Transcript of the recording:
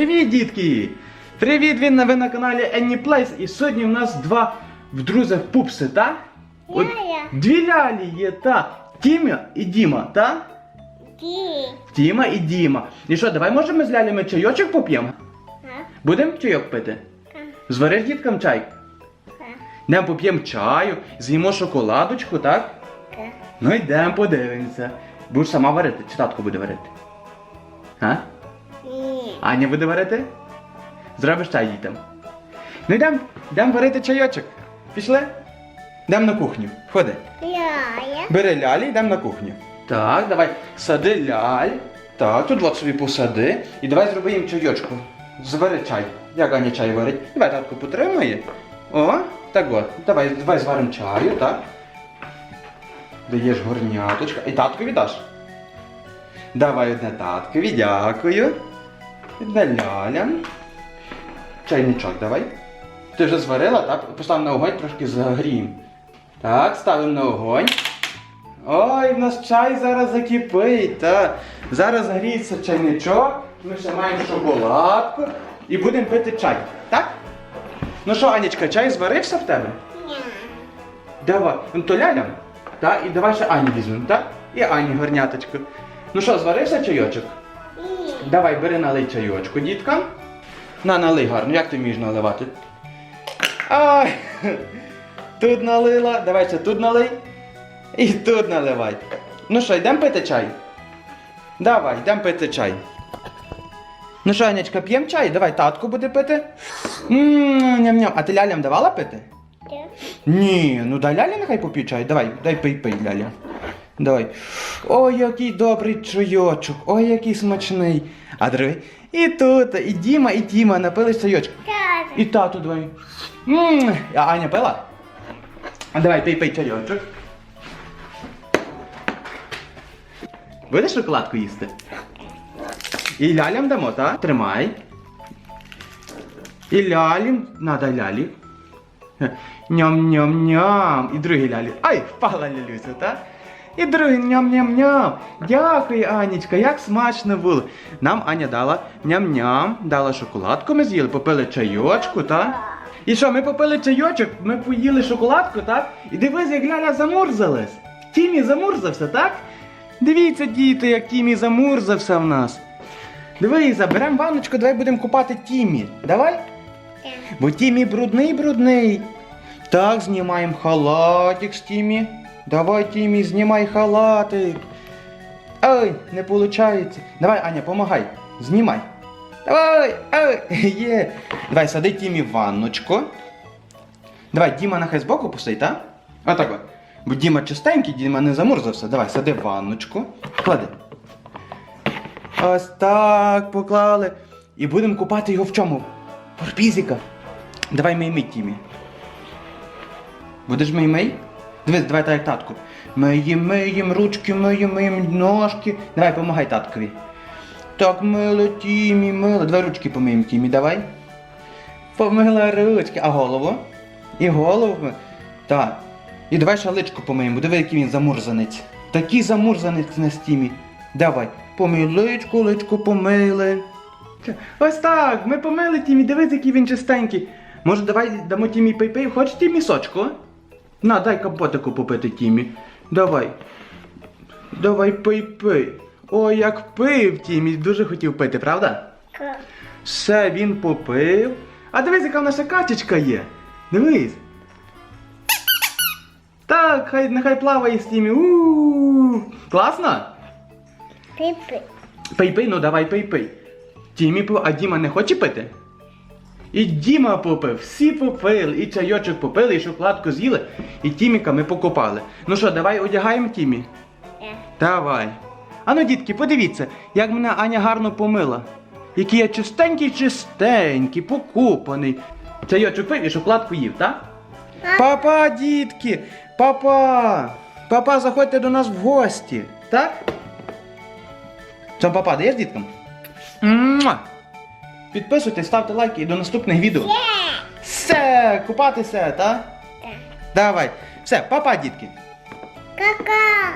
Привіт, дітки! Привіт, він ви на каналі Any Place. І сьогодні в нас два в друзях пупси, так? От. Дві лялі є, та Тімя і Діма, та? Ді. Тіма і Діма. І що, давай може ми з лялями чайочок поп'ємо? Будемо чайок пити? Звариш діткам чай? Йдемо поп'ємо чаю, з'їмо шоколадочку, так? Ну йдемо подивимося. Будеш сама варити, чи татко буде варити? А? Аня буде варити? Зробиш чай дітям. Ну йдемо, йдемо варити чайочок. Пішли? Йдемо на кухню. Ходи. Ляля. Бери лялі, йдемо на кухню. Так, давай сади ляль. Так, тут от собі посади. І давай зроби їм чайочку. Звари чай. Як Аня чай варить? Давай татко потримає. О, так от. Давай, давай зваримо чаю, так? Даєш горняточка. І татку віддаш. Давай одне таткові, дякую. Одне. Чайничок давай. Ти вже зварила, так? Постав на огонь трошки загріємо. Так, ставимо на огонь. Ой, в нас чай зараз закипить. Та. Зараз гріється чайничок, ми ще маємо шоколадку і будемо пити чай. Так? Ну що, Анічка, чай зварився в тебе? Ня. Давай. Ну то лялям. Так, і давай ще Ані візьмемо, так? І Ані горняточку. Ну що, зварився чайочок? Давай, бери налий чайочку, діткам. На, налий гарно. Як ти вмієш наливати? Ай! Тут налила. Давай ще тут налий. І тут наливай. Ну що, йдемо пити чай? Давай, йдемо пити чай. Ну що, Анечка, п'ємо чай? Давай, татко буде пити. Ням-ням. А ти лялям давала пити? Ні, ну дай лялі нехай поп'є чай. Давай, дай пий пий ляля. Давай. Ой, який добрий чайочок, ой, який смачний. А диви, і тут, і Діма, і Тіма напили чайочок. І тату давай. М, А Аня пила? Давай пий пий чайочок. Будеш шоколадку їсти? І лялям дамо, так? Тримай. І лялім. Надо лялі. Ням-ням-ням. І другий лялі. Ай, впала лялюся, так? І другий ням-ням-ням. Дякую, Анічка, як смачно було. Нам Аня дала ням-ням, дала шоколадку, ми з'їли, попили чайочку, так? І що, ми попили чайочок, ми поїли шоколадку, так? І дивись, як ляля замурзалась. Тімі замурзався, так? Дивіться, діти, як Тімі замурзався в нас. Дивись, заберемо ванночку, давай будемо купати Тімі. Давай? Бо Тімі брудний, брудний. Так, знімаємо халатик з Тімі. Давай, Тімі, знімай халатик. Ой, не виходить. Давай, Аня, помагай. Знімай. Давай, ой, є. Давай, сади Тімі в ванночку. Давай, Діма нехай збоку посидь, так? Отак от. Бо Діма чистенький, Діма не замурзався. Давай, сади в ванночку. Клади. Ось так поклали. І будемо купати його в чому? Порпізіка. Давай мий Тімі. Будеш мий? Дивись, давай так як татку. Миєм, миєм, ручки миєм, миєм, ножки. Давай, помагай таткові. Так, мило Тімі, мило. Давай ручки помиємо Тімі, давай. Помила ручки. А голову? І голову. Так. І давай шаличку помиємо. Диви, який він замурзанець. Такий замурзанець на стімі. Давай. Помий личку, личку помили. Ось так, ми помили Тімі, дивись, який він чистенький. Може, давай дамо Тімі пей-пей. Хочеш Тімі сочку? На, дай капотику попити Тімі. Давай. Давай пий-пий. Ой, як пив Тімі, дуже хотів пити, правда? Все, він попив. А дивись, яка в наша качечка є. Дивись. Так, хай нехай плаває з Тімі. У-у-у. Класно? Пипи. Пий-пий, ну давай пий-пий. Тімі а Діма не хоче пити? І Діма попив, всі попили, і чайочок попили, і шоколадку з'їли, і Тіміка ми покопали. Ну що, давай одягаємо Тімі? Де? Давай. Ану, дітки, подивіться, як мене Аня гарно помила. Який я чистенький, чистенький, покупаний. Чайочок пив і шоколадку їв, так? Папа, дітки! Папа! Папа, заходьте до нас в гості, так? Що, папа, даєш діткам? Муа! Підписуйтесь, ставте лайки і до наступних відео. Все, купатися, так? Так. Давай. Все, папа, дітки. Кака.